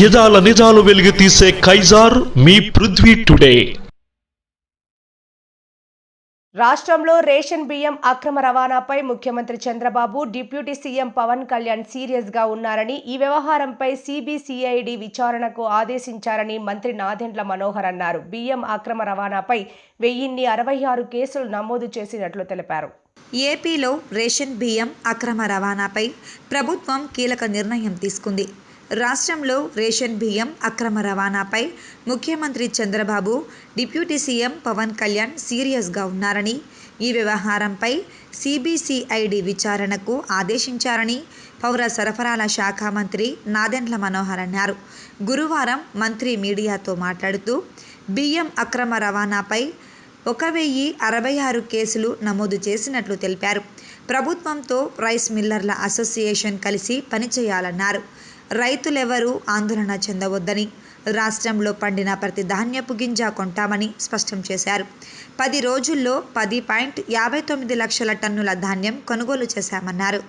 యదాల నిజాలు వెలిగి తీసే కైజార్ మీ పృథ్వీ టుడే. రాష్ట్రంలో రేషన్ బియ్యం అక్రమ రవాణాపై ముఖ్యమంత్రి చంద్రబాబు డిప్యూటీ సీఎం పవన్ కళ్యాణ్ సీరియస్గా ఉన్నారని ఈ వ్యవహారంపై సిబిసిఐడి విచారణకు ఆదేశించారని మంత్రి నాదెండ్ల మనోహర్ అన్నారు. బియ్యం అక్రమ రవాణాపై వెయ్యిన్ని అరవై ఆరు కేసులు నమోదు చేసినట్లు తెలిపారు. ఏపీలో రేషన్ బియ్యం అక్రమ రవాణాపై ప్రభుత్వం కీలక నిర్ణయం తీసుకుంది. రాష్ట్రంలో రేషన్ బియ్యం అక్రమ రవాణాపై ముఖ్యమంత్రి చంద్రబాబు డిప్యూటీ సీఎం పవన్ కళ్యాణ్ సీరియస్గా ఉన్నారని ఈ వ్యవహారంపై సిబిసిఐడి విచారణకు ఆదేశించారని పౌర సరఫరాల శాఖ మంత్రి నాదెండ్ల మనోహర్ అన్నారు. గురువారం మంత్రి మీడియాతో మాట్లాడుతూ బియ్యం అక్రమ రవాణాపై ఒక వెయ్యి అరవై ఆరు కేసులు నమోదు చేసినట్లు తెలిపారు. ప్రభుత్వంతో రైస్ మిల్లర్ల అసోసియేషన్ కలిసి పనిచేయాలన్నారు. రైతులెవరూ ఆందోళన చెందవద్దని రాష్ట్రంలో పండిన ప్రతి ధాన్యపు గింజ కొంటామని స్పష్టం చేశారు. పది రోజుల్లో పది పాయింట్ యాభై తొమ్మిది లక్షల టన్నుల ధాన్యం కొనుగోలు చేశామన్నారు.